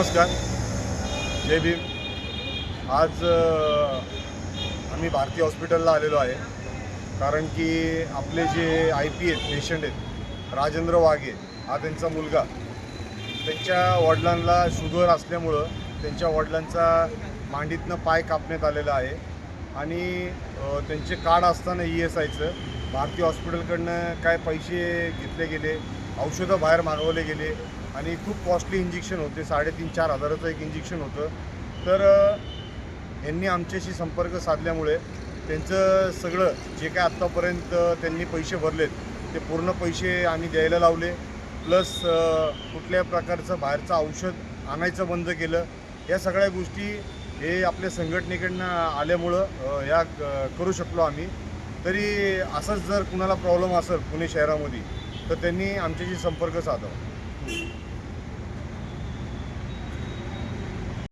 नमस्कार. जय भीम. आज आम्ही भारती हॉस्पिटलला आलेलो आहे. कारण की आपले जे आय पी आहेत पेशंट आहेत राजेंद्र वाघे हा त्यांचा मुलगा. त्यांच्या वडिलांना शुगर असल्यामुळं त्यांच्या वडिलांचा मांडीतनं पाय कापण्यात आलेला आहे. आणि त्यांचे कार्ड असताना ई एस आयचं. भारती हॉस्पिटलकडनं काय पैसे घेतले गेले औषधं बाहेर मागवले गेले आणि खूप कॉस्टली इंजेक्शन होते. साडेतीन चार हजाराचं एक इंजेक्शन होतं. तर यांनी आमच्याशी संपर्क साधल्यामुळे त्यांचं सगळं जे काय आत्तापर्यंत त्यांनी पैसे भरलेत ते पूर्ण पैसे आम्ही द्यायला लावले. प्लस कुठल्या प्रकारचं बाहेरचं औषध आणायचं बंद केलं. या सगळ्या गोष्टी हे आपल्या संघटनेकडनं आल्यामुळं या करू शकलो आम्ही. तरी असंच जर कुणाला प्रॉब्लेम असेल पुणे शहरामध्ये तर त्यांनी आमच्याशी संपर्क साधावा.